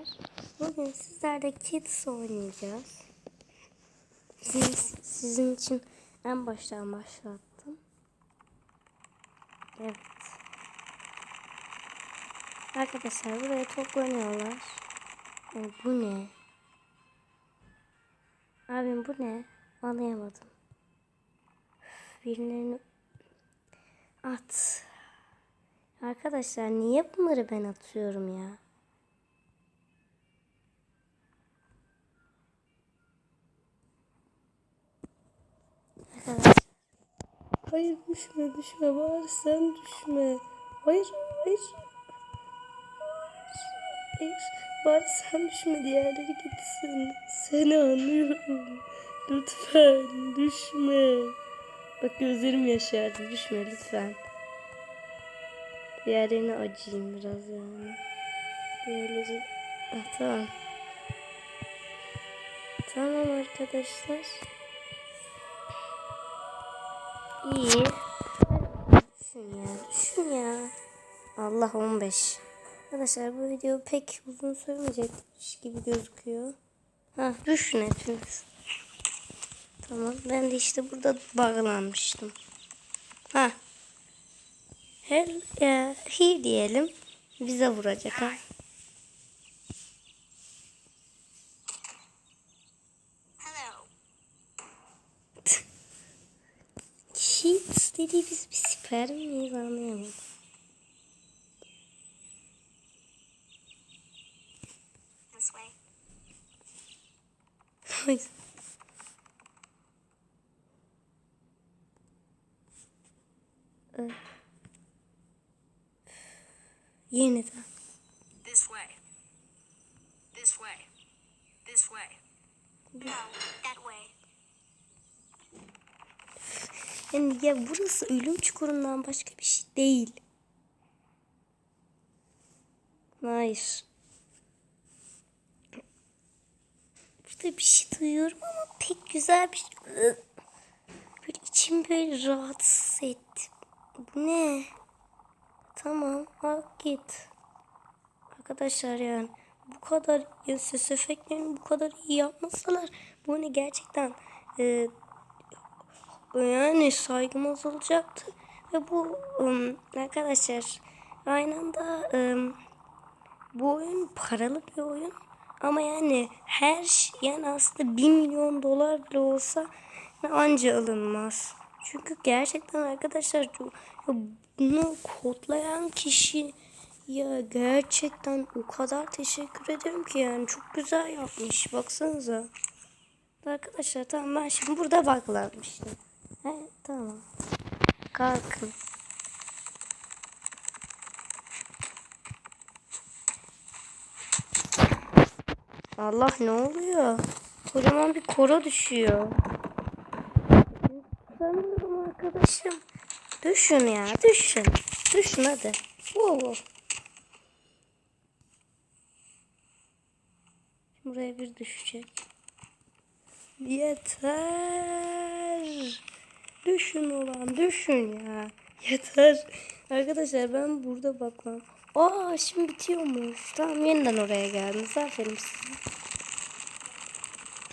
Arkadaşlar bugün sizlerle Kids oynayacağız. Sizin, sizin için en baştan başlattım. Evet. Arkadaşlar buraya toplanıyorlar. Yani bu ne? Abim bu ne? Anlayamadım. Birilerini at. Arkadaşlar niye bunları ben atıyorum ya? Arkadaşlar. Hayır düşme düşme bari sen düşme. Hayır hayır. Hayır. Bari sen düşme diğerleri gitsin. Seni anlıyorum. Lütfen düşme. Bak gözlerim yaşardı düşme lütfen. Diğerlerine acıyım biraz yani. Diğerleri... Ah, tamam. Tamam arkadaşlar. İyi. Düşün ya, düşün ya. Allah 15. Arkadaşlar bu video pek uzun sürmeyecekmiş gibi gözüküyor. Ha, düşün hepiniz. Tamam, ben de işte burada bağlanmıştım. Ha. Her, e, he diyelim. Bize vuracak ha. Dediğimiz bir sperm miyiz anlayamadım. This way. Ay. Ee, Yeniden. This way. This way. This way. No, that way. Yani ya burası ölüm çukurundan başka bir şey değil. Hayır. Burada bir şey duyuyorum ama pek güzel bir şey. Böyle içim böyle rahatsız etti. Bu ne? Tamam bak git. Arkadaşlar yani bu kadar ya ses efektlerini bu kadar iyi yapmasalar bu ne gerçekten e, yani saygım azalacaktı. Ve bu ım, arkadaşlar aynı anda ım, bu oyun paralı bir oyun. Ama yani her şey yani aslında 1 milyon dolar bile olsa anca alınmaz. Çünkü gerçekten arkadaşlar bunu kodlayan kişi ya gerçekten o kadar teşekkür ederim ki yani çok güzel yapmış. Baksanıza. Arkadaşlar tamam ben şimdi burada baklanmıştım. He tamam. Kalkın. Allah ne oluyor? Kocaman bir koro düşüyor. Sanırım arkadaşım. Düşün ya düşün. Düşün hadi. Şimdi Buraya bir düşecek. Yeter. Düşün ulan düşün ya. Yeter. Arkadaşlar ben burada bakmam. Aa şimdi bitiyormuş. Tamam yeniden oraya geldiniz. Aferin size.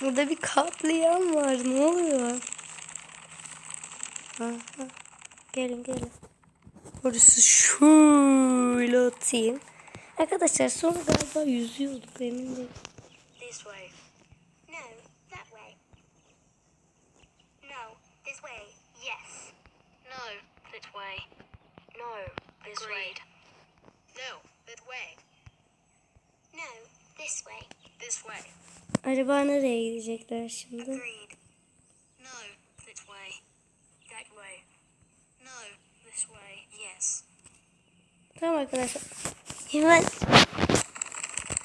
Burada bir katliam var. Ne oluyor? Aha. Gelin gelin. Orası şöyle atayım. Arkadaşlar sonra galiba yüzüyorduk emin değilim. Acaba nereye gidecekler şimdi? Agreed. No, that way. That way. No, this way. Yes. Tamam arkadaşlar. Hemen